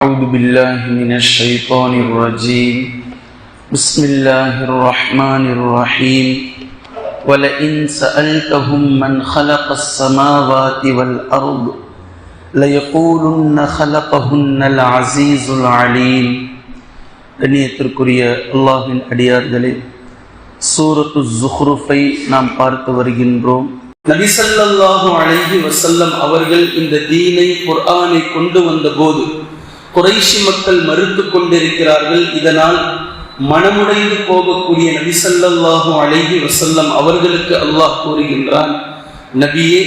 أعوذ بالله من الشيطان الرجيم بسم الله الرحمن الرحيم ولئن سألتهم من خلق السماوات والأرض ليقولن خلقهن العزيز العليم கண்ணியத்திற்குரிய அல்லாஹின் அடியார்களே சூரத்து ஜுஹ்ருஃபை நாம் பார்த்து வருகின்றோம் நபிசல்லாஹு அலைஹி வசல்லம் அவர்கள் இந்த தீனை குர்ஆனை கொண்டு வந்த போது குறைஷி மக்கள் மறுத்து கொண்டிருக்கிறார்கள். இதனால் மனமுடைந்து போகக்கூடிய நபிசல்லாஹு அழகி வசல்லம் அவர்களுக்கு அல்லாஹ் கூறுகின்றான் நபியே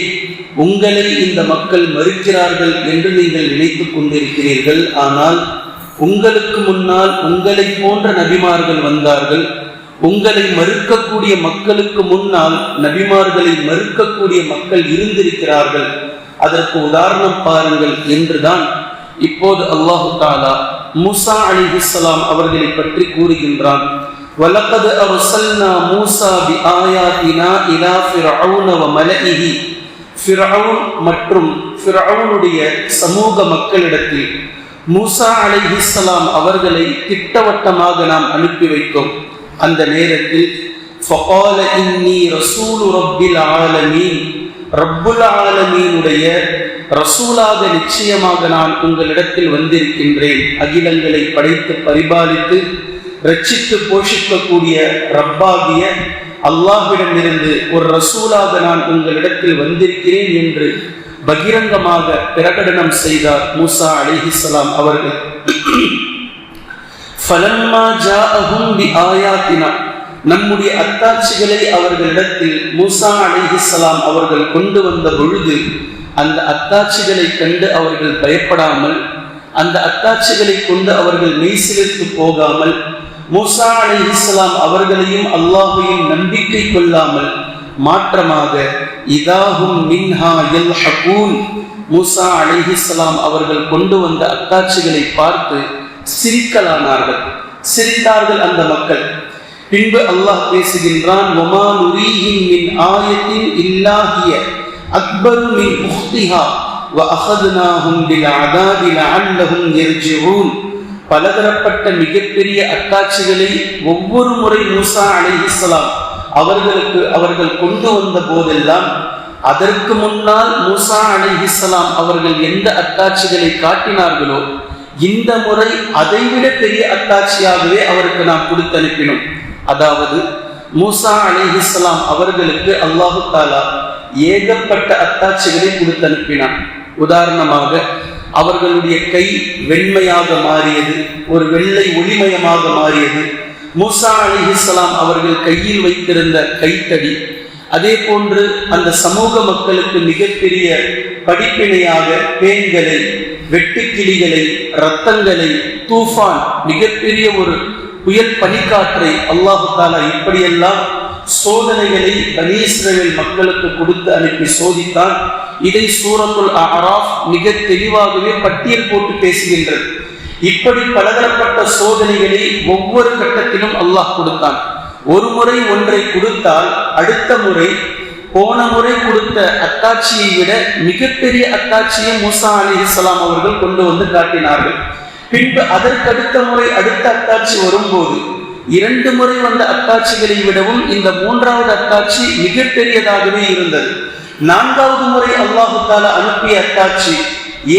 உங்களை இந்த மக்கள் மறுக்கிறார்கள் என்று நீங்கள் நினைத்துக் கொண்டிருக்கிறீர்கள். ஆனால் உங்களுக்கு முன்னால் உங்களை போன்ற நபிமார்கள் வந்தார்கள். உங்களை மறுக்கக்கூடிய மக்களுக்கு முன்னால் நபிமார்களை மறுக்கக்கூடிய மக்கள் இருந்திருக்கிறார்கள். அதற்கு உதாரணம் பாருங்கள் என்றுதான் இப்போது அல்லாஹு தாலா மூசா அலிஹிஸ்லாம் அவர்களை பற்றி கூறுகின்றான். வலக்கது அருசல்னா மூசா பி ஆயாத்தினா இலா ஃபிரவுன வ மலஇஹி. ஃபிரவுன் மற்றும் ஃபிரவுனுடைய சமூக மக்களிடத்தில் மூசா அலைஹிஸ்ஸலாம் அவர்களை திட்டவட்டமாக நாம் அனுப்பி வைத்தோம். அந்த நேரத்தில் ஃபகால இன்னி ரசூலு ரப்பில் ஆலமீன். ரப்புல் ஆலமீனுடைய ரசூலாக நிச்சயமாக நான் உங்களிடத்தில் வந்திருக்கின்றேன். அகிலங்களை படைத்து பரிபாலித்து ரட்சித்து போஷிக்கக்கூடிய ரப்பாகிய அல்லாஹ்விடமிருந்து ஒரு ரசூலாக நான் உங்களிடத்தில் வந்திருக்கிறேன் என்று பகிரங்கமாக பிரகடனம் செய்தார் மூசா அலிஹிஸ்லாம் அவர்கள். ஃபலம்மா ஜாஅஹும் பி ஆயாத்தினா நம்முடைய அத்தாட்சிகளை அவர்களிடத்தில் மூசா அலிஹிஸ்லாம் அவர்கள் கொண்டு வந்த பொழுது அந்த அத்தாட்சிகளை கண்டு அவர்கள் பயப்படாமல் அந்த அத்தாட்சிகளை கொண்டு அவர்கள் மெய்சிலித்து போகாமல் மூசா அலிஹிஸ்லாம் அவர்களையும் அல்லாஹையும் நம்பிக்கை கொள்ளாமல் மாற்றமாக இதாகும் மின்ஹா எல் ஹகூன் மூசா அலிஹிஸ்லாம் அவர்கள் கொண்டு வந்த அத்தாட்சிகளை பார்த்து சிரிக்கலானார்கள். சிரித்தார்கள் அந்த மக்கள். பின்பு அல்லாஹ் பேசுகின்றான் ஒமா நுரீஹின் மின் ஆயத்தின் இல்லாகிய அக்பரு மின் உஹ்திஹா وأخذناهم بالعذاب لعلهم يرجعون பலதரப்பட்ட மிகப்பெரிய அத்தாட்சிகளை ஒவ்வொரு முறை மூசா அலைஹிஸ்ஸலாம் அவர்களுக்கு அவர்கள் கொண்டு வந்த போதெல்லாம் அதற்கு முன்னால் மூசா அலைஹிஸ்ஸலாம் அவர்கள் எந்த அத்தாட்சிகளை காட்டினார்களோ இந்த முறை அதைவிட பெரிய அத்தாட்சியாகவே அவருக்கு நாம் கொடுத்து அனுப்பினோம் அதாவது மூசா அலிஹிஸ்லாம் அவர்களுக்கு அல்லாஹு தாலா ஏகப்பட்ட அத்தாட்சிகளை கொடுத்து அனுப்பினான். உதாரணமாக அவர்களுடைய கை வெண்மையாக மாறியது ஒரு வெள்ளை ஒளிமயமாக மாறியது. மூசா அலிஹிஸ்லாம் அவர்கள் கையில் வைத்திருந்த கைத்தடி அதே போன்று அந்த சமூக மக்களுக்கு மிகப்பெரிய படிப்பினையாக பேன்களை வெட்டுக்கிளிகளை ரத்தங்களை தூஃபான் மிகப்பெரிய ஒரு புயல் பனிக்காற்றை அல்லாஹு தாலா இப்படியெல்லாம் சோதனைகளை பனீஸ்ரவேல் மக்களுக்கு கொடுத்து அனுப்பி சோதித்தான் இதை சூரத்துல் அராஃப் மிக தெளிவாகவே பட்டியல் போட்டு பேசுகின்றது. இப்படி பலதரப்பட்ட சோதனைகளை ஒவ்வொரு கட்டத்திலும் அல்லாஹ் கொடுத்தான். ஒரு முறை ஒன்றை கொடுத்தால் அடுத்த முறை போன முறை கொடுத்த அத்தாட்சியை விட மிகப்பெரிய அத்தாட்சியை மூசா அலி இஸ்லாம் அவர்கள் கொண்டு வந்து காட்டினார்கள். பின்பு அதற்கடுத்த முறை அடுத்த அத்தாட்சி வரும்போது இரண்டு முறை வந்த அத்தாட்சிகளை விடவும் இந்த மூன்றாவது அத்தாட்சி மிகப்பெரியதாகவே இருந்தது. நான்காவது முறை அல்லாஹு தாலா அனுப்பிய அத்தாட்சி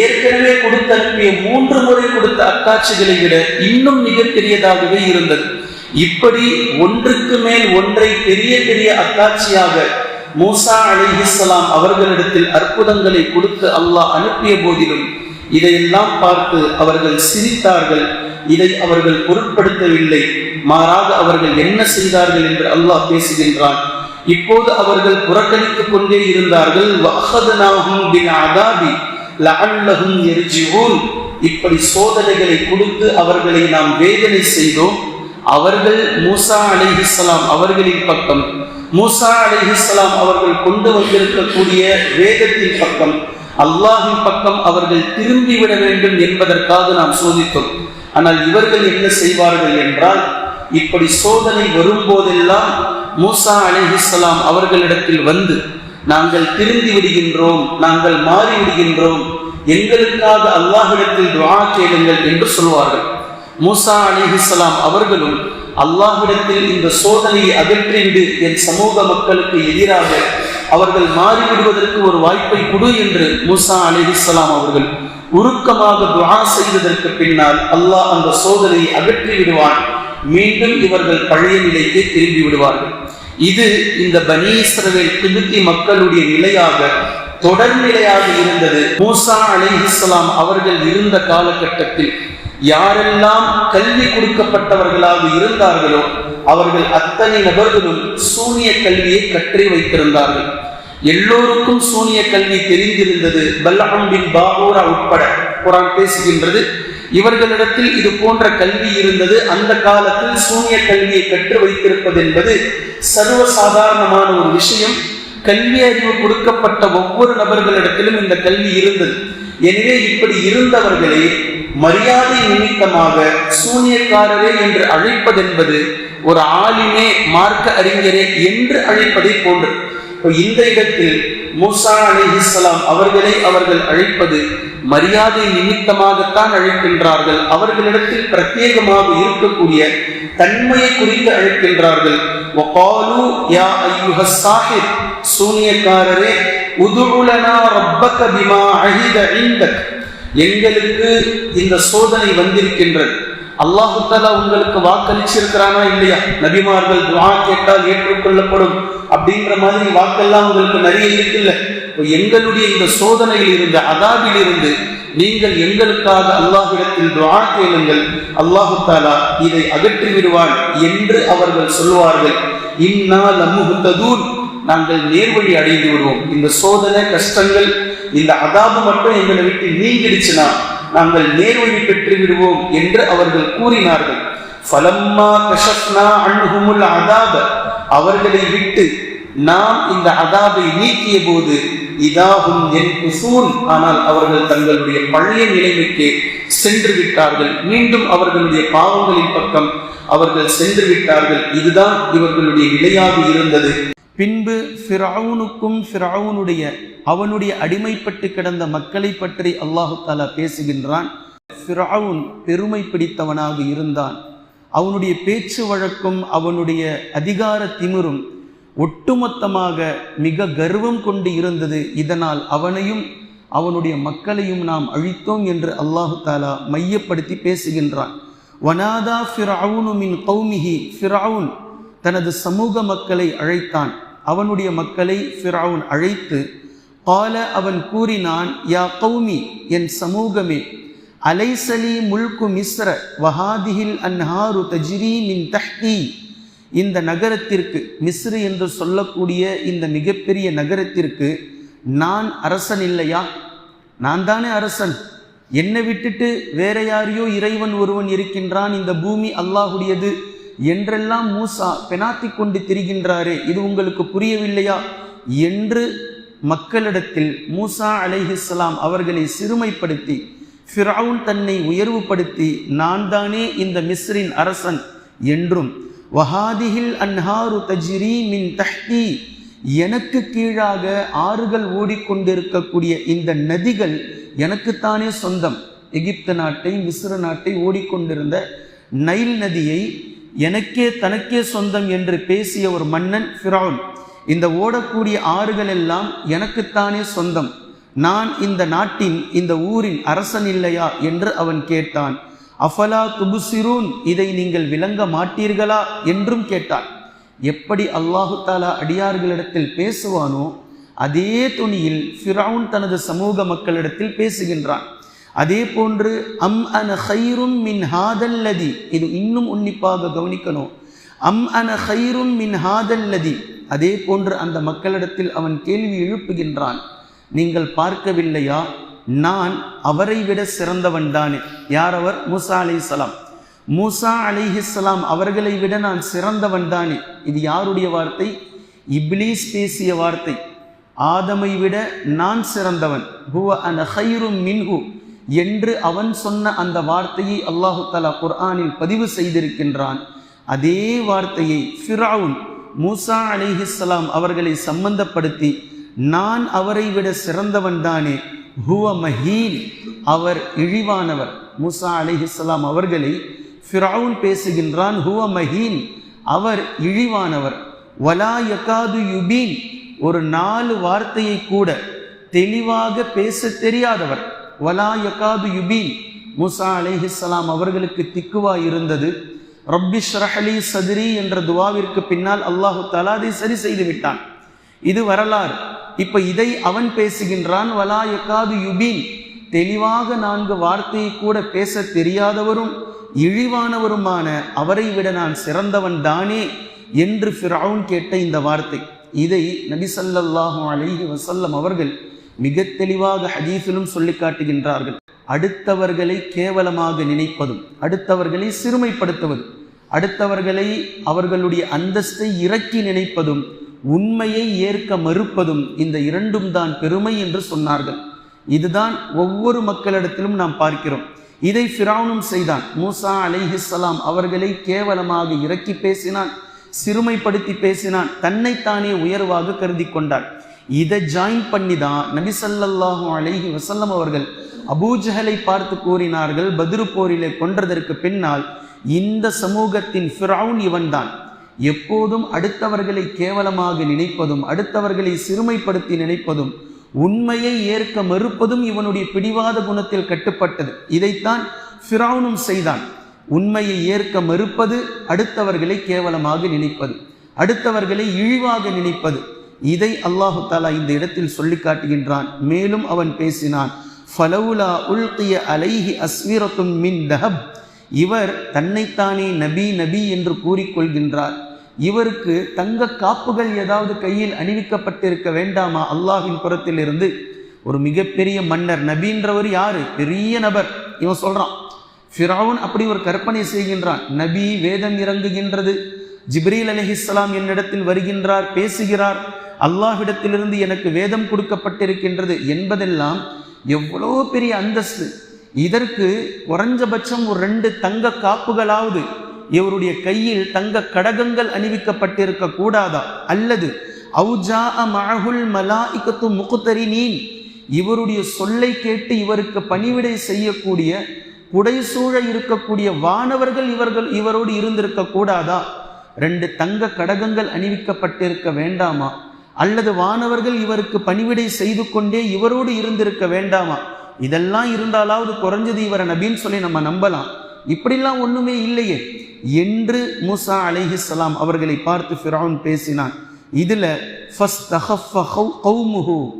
ஏற்கனவே கொடுத்து அனுப்பிய மூன்று முறை கொடுத்த அத்தாட்சிகளை விட இன்னும் மிகப்பெரியதாகவே இருந்தது. இப்படி ஒன்றுக்கு மேல் ஒன்றை பெரிய பெரிய அத்தாட்சியாக மூசா அலிஹிஸ்லாம் அவர்களிடத்தில் அற்புதங்களை கொடுத்து அல்லாஹ் அனுப்பிய போதிலும் இதையெல்லாம் பார்த்து அவர்கள் சிரித்தார்கள். இதை அவர்கள் பொருட்படுத்தவில்லை. மாறாக அவர்கள் என்ன செய்தார்கள் என்று அல்லாஹ் பேசுகின்றான். இப்போது அவர்கள் புறக்கணித்துக் கொண்டே இருந்தார்கள். இப்படி சோதனைகளை கொடுத்து அவர்களை நாம் வேதனை செய்தோம். அவர்கள் மூசா அலிஹிஸ்லாம் அவர்களின் பக்கம். மூசா அலிஹிஸ்லாம் அவர்கள் கொண்டு வந்திருக்கக்கூடிய வேதத்தின் பக்கம். அல்லாஹின் பக்கம் அவர்கள் திரும்பிவிட வேண்டும் என்பதற்காக நாம் சோதித்தோம். ஆனால் இவர்கள் என்ன செய்வார்கள் என்றால் இப்படி சோதனை வரும்போதெல்லாம் மூசா அலிஹிஸ்லாம் அவர்களிடத்தில் வந்து நாங்கள் திருந்தி விடுகின்றோம் நாங்கள் மாறி விடுகின்றோம் எங்களுக்காக அல்லாஹிடத்தில் துவா கேளுங்கள் என்று சொல்வார்கள். மூசா அலிஹிஸ்லாம் அவர்களும் அல்லாஹிடத்தில் இந்த சோதனையை அகற்றிவிடு என் சமூக மக்களுக்கு எதிராக அவர்கள் மாறிவிடுவதற்கு ஒரு வாய்ப்பை கொடு என்று மூசா அலிஹிஸ்லாம் அவர்கள் உருக்கமாக துவா செய்ததற்கு பின்னால் அல்லாஹ் அந்த சோதனையை அகற்றி விடுவான் மீண்டும் இவர்கள் பழைய நிலைக்கு திரும்பி விடுவார்கள். இது இந்த பனி இஸ்ரவேல் கிபித்தி மக்களுடைய நிலையாக தொடர்நிலையாக இருந்தது. மூசா அலிஹிஸ்லாம் அவர்கள் இருந்த காலகட்டத்தில் யாரெல்லாம் கல்வி கொடுக்கப்பட்டவர்களாக இருந்தார்களோ அவர்கள் அத்தனை நபர்களும் சூனிய கல்வியை கற்றி வைத்திருந்தார்கள். எல்லோருக்கும் சூனிய கல்வி தெரிந்திருந்தது பல்லஹம் பின் பாபூரா உட்பட. குரான் பேசுகின்றது இவர்களிடத்தில் இது போன்ற கல்வி இருந்தது. அந்த காலத்தில் சூனிய கல்வியை கற்று வைத்திருப்பது என்பது சர்வசாதாரணமான ஒரு விஷயம். கல்வி அறிவு கொடுக்கப்பட்ட ஒவ்வொரு நபர்களிடத்திலும் இந்த கல்வி இருந்தது. எனவே இப்படி இருந்தவர்களே மரியாதை நிமித்தமாக சூனியக்காரரே என்று அழைப்பதென்பது ஒரு ஆளிமே மார்க்க அறிஞரே என்று அழைப்பதை போன்று. இந்த இடத்தில் மூசா அலி இஸ்லாம் அவர்களை அவர்கள் அழைப்பது மரியாதை நிமித்தமாகத்தான் அழைக்கின்றார்கள். அவர்களிடத்தில் பிரத்யேகமாக இருக்கக்கூடிய தன்மையை குறித்து அழைக்கின்றார்கள். சூனியக்காரரே உதுகுலனா ரப்பக பிமா அஹித இந்த எங்களுக்கு இந்த சோதனை வந்திருக்கின்றது. அல்லாஹு தாலா உங்களுக்கு வாக்களிச்சிருக்கிறானா இல்லையா? நபிமார்கள் துவா கேட்டால் ஏற்றுக்கொள்ளப்படும் அப்படின்ற மாதிரி வாக்கெல்லாம் உங்களுக்கு நிறைய இருக்குல்ல. எங்களுடைய இந்த சோதனையில் இருந்து அதாவில் இருந்து நீங்கள் எங்களுக்காக அல்லாஹிடத்தில் துவா கேளுங்கள். அல்லாஹு தாலா இதை அகற்றி விடுவான் என்று அவர்கள் சொல்வார்கள் இந்நாள் அம்முகுத்ததூன் நாங்கள் நேர்வழி அடைந்து விடுவோம். இந்த சோதனை கஷ்டங்கள் இந்த அதாபு மட்டும் எங்களை விட்டு நீங்கிடுச்சுன்னா நாங்கள் நேர்வழி பெற்று விடுவோம் என்று அவர்கள் கூறினார்கள். ஃபலம்மா கஷப்னா அன்ஹுமுல் அதாப. அவர்களை விட்டு நாம் இந்த அதாபை நீக்கிய போது இதாகும் என் குசூன் ஆனால் அவர்கள் தங்களுடைய பழைய நிலைமைக்கு சென்று விட்டார்கள். மீண்டும் அவர்களுடைய பாவங்களின் பக்கம் அவர்கள் சென்று விட்டார்கள். இதுதான் இவர்களுடைய நிலையாக இருந்தது. பின்பு சிராவுனுக்கும் ஃபிரவுனுடைய அவனுடைய அடிமைப்பட்டு கிடந்த மக்களை பற்றி அல்லாஹு தாலா பேசுகின்றான். ஃபிரவுன் பெருமை பிடித்தவனாக இருந்தான். அவனுடைய பேச்சு வழக்கும் அவனுடைய அதிகார திமிரும் ஒட்டுமொத்தமாக மிக கர்வம் கொண்டு இருந்தது. இதனால் அவனையும் அவனுடைய மக்களையும் நாம் அழித்தோம் என்று அல்லாஹு தாலா மையப்படுத்தி பேசுகின்றான். வனாதா ஃபிரவுனு மின் கௌமிஹி. ஃபிரவுன் தனது சமூக மக்களை அழைத்தான். அவனுடைய மக்களை ஃபிராவுன் அழைத்து கால அவன் கூறினான் யா கௌமி என் சமூகமே அலைசலி முல்கு மிஸ்ர வஹாதிஹில் அன்ஹாரு தஜ்ரி மின் தஹ்தி. இந்த நகரத்திற்கு மிஸ்ரு என்று சொல்லக்கூடிய இந்த மிகப்பெரிய நகரத்திற்கு நான் அரசன் இல்லையா? நான் தானே அரசன். என்னை விட்டுட்டு வேற யாரையோ இறைவன் ஒருவன் இருக்கின்றான். இந்த பூமி அல்லாஹுடையது. என்றெல்லாம் மூசா பெனாத்தி கொண்டு திரிகின்றாரே இது உங்களுக்கு புரியவில்லையா? என்று மக்களிடத்தில் மூசா அலைஹிஸ்லாம் அவர்களை சிறுமைப்படுத்தி ஃபிரவுன் தன்னை உயர்வுபடுத்தி நான் தானே இந்த மிஸ்ரின் அரசன் என்றும் வஹாதிஹில் அன்ஹாரு தஜ்ரி மின் தஹ்தி எனக்கு கீழாக ஆறுகள் ஓடிக்கொண்டிருக்கக்கூடிய இந்த நதிகள் எனக்குத்தானே சொந்தம். எகிப்து நாட்டை மிஸ்ர நாட்டை ஓடிக்கொண்டிருந்த நைல் நதியை எனக்கே தனக்கே சொந்தம் என்று பேசிய ஒரு மன்னன் ஃபிரவுன் இந்த ஓடக்கூடிய ஆறுகள் எல்லாம் எனக்குத்தானே சொந்தம். நான் இந்த நாட்டின் இந்த ஊரின் அரசன் இல்லையா என்று அவன் கேட்டான். அஃபலா துபுசிரூன் இதை நீங்கள் விளங்க மாட்டீர்களா என்றும் கேட்டான். எப்படி அல்லாஹு தாலா அடியார்களிடத்தில் பேசுவானோ அதே துணியில் ஃபிரவுன் தனது சமூக மக்களிடத்தில் பேசுகின்றான். அதே போன்று அம் அன ஹைரும் மின் ஹாதல்லதி. இது இன்னும் உன்னிப்பாக கவனிக்கணும். அம் அன ஹைரும் மின் ஹாதல்லதி. அதே போன்று அந்த மக்களிடத்தில் அவன் கேள்வி எழுப்புகின்றான். நீங்கள் பார்க்கவில்லையா? நான் அவரை விட சிறந்தவன் தானே. யார் அவர்? மூசா அலிசலாம் மூசா அலிஹிஸ்லாம் அவர்களை விட நான் சிறந்தவன் தானே. இது யாருடைய வார்த்தை? இப்லீஸ் பேசிய வார்த்தை. ஆதமை விட நான் சிறந்தவன். ஹுவ அன ஹைரும் மின்ஹு. என்று அவன் சொன்ன அந்த வார்த்தையை அல்லாஹு தலா குர்ஆனில் பதிவு செய்திருக்கின்றான். அதே வார்த்தையை ஃபிரவுன் மூசா அலிஹிஸ்லாம் அவர்களை சம்பந்தப்படுத்தி நான் அவரை விட சிறந்தவன் தானே ஹுவ மஹீன் அவர் இழிவானவர். மூசா அலிஹிஸ்லாம் அவர்களை ஃபிரவுன் பேசுகின்றான் ஹுவ மஹீன் அவர் இழிவானவர். வலா யகாது யுபீன் ஒரு நாலு வார்த்தையை கூட தெளிவாக பேச தெரியாதவர். வலா யகாது யுபீன் மூசா அலேஹிஸ்லாம் அவர்களுக்கு திக்குவா இருந்தது. ரப்பி ஷ்ரஹலி சதுரி என்ற துவாவிற்கு பின்னால் அல்லாஹு தலா அதை சரி செய்து விட்டான். இது வரலாறு. இப்ப இதை அவன் பேசுகின்றான் வலா யக்காது யுபீன் தெளிவாக நான்கு வார்த்தையை கூட பேச தெரியாதவரும் இழிவானவருமான அவரை விட நான் சிறந்தவன் தானே என்று ஃபிரவுன் கேட்ட இந்த வார்த்தை. இதை நபி ஸல்லல்லாஹு அலைஹி வஸல்லம் அவர்கள் மிக தெளிவாக ஹதீஸிலும் சொல்லி காட்டுகின்றார்கள். அடுத்தவர்களை கேவலமாக நினைப்பதும் அடுத்தவர்களை சிறுமைப்படுத்துவதும் அடுத்தவர்களை அவர்களுடைய அந்தஸ்தை இறக்கி நினைப்பதும் உண்மையை ஏற்க மறுப்பதும் இந்த இரண்டும் தான் பெருமை என்று சொன்னார்கள். இதுதான் ஒவ்வொரு மக்களிடத்திலும் நாம் பார்க்கிறோம். இதை ஃபிரானும் செய்தான். மூசா அலைஹிஸ்லாம் அவர்களை கேவலமாக இறக்கி பேசினான் சிறுமைப்படுத்தி பேசினான் தன்னைத்தானே உயர்வாக கருதி கொண்டான். இதை ஜாயின் பண்ணி தான் நபி ஸல்லல்லாஹு அலைஹி வசல்லம் அவர்கள் அபூஜஹலை பார்த்து கூறினார்கள் பத்ரு போரிலே கொன்றதற்கு பின்னால் இந்த சமூகத்தின் ஃபிரவுன் இவன்தான். எப்போதும் அடுத்தவர்களை கேவலமாக நினைப்பதும் அடுத்தவர்களை சிறுமைப்படுத்தி நினைப்பதும் உண்மையை ஏற்க மறுப்பதும் இவனுடைய பிடிவாத குணத்தில் கட்டுப்பட்டது. இதைத்தான் ஃபிரவுனும் செய்தான். உண்மையை ஏற்க மறுப்பது அடுத்தவர்களை கேவலமாக நினைப்பது அடுத்தவர்களை இழிவாக நினைப்பது. இதை அல்லாஹு தாலா இந்த இடத்தில் சொல்லி காட்டுகின்றான். மேலும் அவன் பேசினான் ஃபலவுலா உல்கிய அலைஹி அஸ்வீரத்தும் மின் தஹப். இவர் தன்னைத்தானே நபி நபி என்று கூறிக்கொள்கின்றார். இவருக்கு தங்க காப்புகள் ஏதாவது கையில் அணிவிக்கப்பட்டிருக்க வேண்டாமா? அல்லாஹின் புறத்திலிருந்து. ஒரு மிகப்பெரிய மன்னர் நபின்றவர் யாரு? பெரிய நபர். இவன் சொல்றான் ஃபிராவுன் அப்படி ஒரு கற்பனை செய்கின்றான். நபி வேதம் இறங்குகின்றது. ஜிப்ரீல் அலிஹிஸ்லாம் என்னிடத்தில் வருகின்றார் பேசுகிறார். அல்லாஹ்விடத்திலிருந்து எனக்கு வேதம் கொடுக்கப்பட்டிருக்கின்றது என்பதெல்லாம் எவ்வளோ பெரிய அந்தஸ்து. இதற்கு குறைஞ்சபட்சம் ஒரு ரெண்டு தங்க காப்புகளாவது இவருடைய கையில் தங்க கடகங்கள் அணிவிக்கப்பட்டிருக்க கூடாதா? அல்லது அவுஜா மழகுல் மலாஇகத்து முகுத்தரினீன் இவருடைய சொல்லை கேட்டு இவருக்கு பணிவிடை செய்யக்கூடிய புடைசூழ இருக்கக்கூடிய வானவர்கள் இவர்கள் இவரோடு இருந்திருக்க கூடாதா? ரெண்டு தங்க கடகங்கள் அணிவிக்கப்பட்டிருக்க வேண்டாமா? அல்லது வானவர்கள் இவருக்கு பணிவிடை செய்து கொண்டே இவரோடு இருந்திருக்க வேண்டாமா? இதெல்லாம் இருந்தாலாவது குறைஞ்சது இவரை நபின்னு சொல்லி நம்ம நம்பலாம். இப்படிலாம் ஒண்ணுமே இல்லையே. என்று மூசா அலைஹிஸ்ஸலாம் அவர்களை பார்த்து ஃபிரௌன் பேசினான். இதுல கௌமுஹு.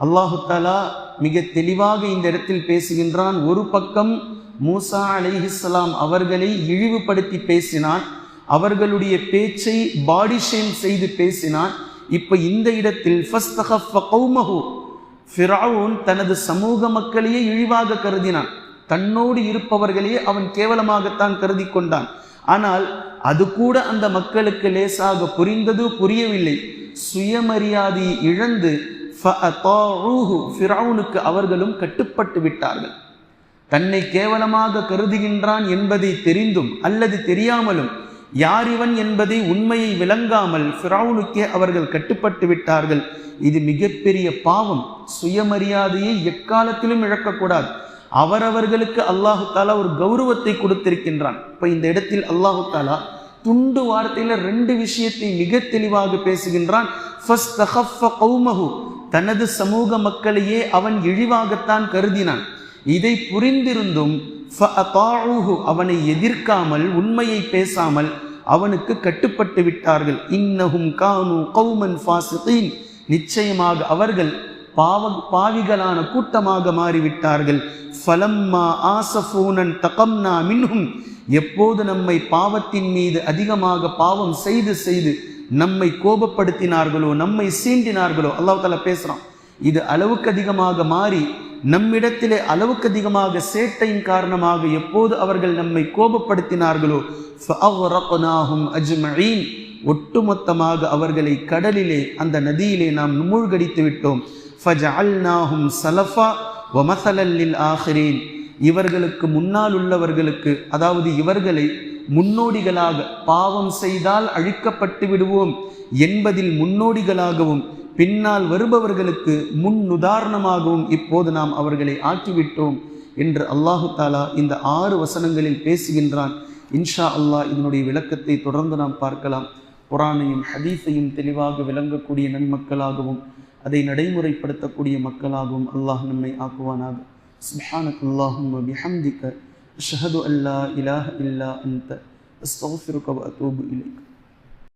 அல்லாஹு தாலா மிக தெளிவாக இந்த இடத்தில் பேசுகின்றான். ஒரு பக்கம் மூசா அலைஹிஸ்ஸலாம் அவர்களை இழிவுபடுத்தி பேசினான். அவர்களுடைய பேச்சை பாடி ஷேம் செய்து பேசினான். இப்ப இந்த இடத்தில் ஃபிரவுன் தனது சமூக மக்களையே இழிவாக கருதினான். தன்னோடு இருப்பவர்களையே அவன் கேவலமாகத்தான் கருதி கொண்டான் ஆனால் அது கூட அந்த மக்களுக்கு லேசாக புரிந்தது புரியவில்லை. சுயமரியாதையை இழந்து ஃபிரவுனுக்கு அவர்களும் கட்டுப்பட்டு விட்டார்கள். தன்னை கேவலமாக கருதுகின்றான் என்பதை தெரிந்தும் அல்லது தெரியாமலும் யார் இவன் என்பதை உண்மையை விளங்காமல் ஃபிரவுனுக்கே அவர்கள் கட்டுப்பட்டு விட்டார்கள். இது மிகப்பெரிய பாவம். சுயமரியாதையை எக்காலத்திலும் இழக்கக்கூடாது. அவரவர்களுக்கு அல்லாஹு தாலா ஒரு கௌரவத்தை கொடுத்திருக்கின்றான். இப்போ இந்த இடத்தில் அல்லாஹு தாலா துண்டு வார்த்தையில் ரெண்டு விஷயத்தை மிக தெளிவாக பேசுகின்றான். தனது சமூக மக்களையே அவன் இழிவாகத்தான் கருதினான். இதை புரிந்திருந்தும் அவனை எதிர்க்காமல் உண்மையை பேசாமல் அவனுக்கு கட்டுப்பட்டு விட்டார்கள். இன்னஹும் கானு கௌமன் ஃபாசிகீன். நிச்சயமாக அவர்கள் பாவ பாவிகளான கூட்டமாக மாறிவிட்டார்கள். ஃபலம்மா ஆசஃபூனன் தகம்னா மின்ஹும். எப்போது நம்மை பாவத்தின் மீது அதிகமாக பாவம் செய்து செய்து நம்மை கோபப்படுத்தினார்களோ நம்மை சீண்டினார்களோ அல்லாஹ் தாலா பேசுகிறான் இது அளவுக்கு அதிகமாக மாறி நம்மிடத்திலே அளவுக்கு அதிகமாக சேட்டையின் காரணமாக எப்போது அவர்கள் நம்மை கோபப்படுத்தினார்களோ அஜ்மஈன் ஒட்டுமொத்தமாக அவர்களை கடலிலே அந்த நதியிலே நாம் மூழ்கடித்து விட்டோம். ஃபஜஅல்நாஹும் சலஃபா வமசலல்லில் ஆஹிரீன் இவர்களுக்கு முன்னால் உள்ளவர்களுக்கு அதாவது இவர்களை முன்னோடிகளாக பாவம் செய்தால் அழிக்கப்பட்டு விடுவோம். என்பதில் முன்னோடிகளாகவும் பின்னால் வருபவர்களுக்கு முன் உதாரணமாகவும் இப்போது நாம் அவர்களை ஆக்கிவிட்டோம் என்று அல்லாஹு தாலா இந்த ஆறு வசனங்களில் பேசுகின்றான் இன்ஷா அல்லாஹ் இதனுடைய விளக்கத்தை தொடர்ந்து நாம் பார்க்கலாம் குரானையும் ஹதீஸையும் தெளிவாக விளங்கக்கூடிய நன்மக்களாகவும் அதை நடைமுறைப்படுத்தக்கூடிய மக்களாகவும் அல்லாஹ் நம்மை ஆக்குவானாக سبحانك اللهم وبحمدك أشهد أن لا إله إلا أنت أستغفرك وأتوب إليك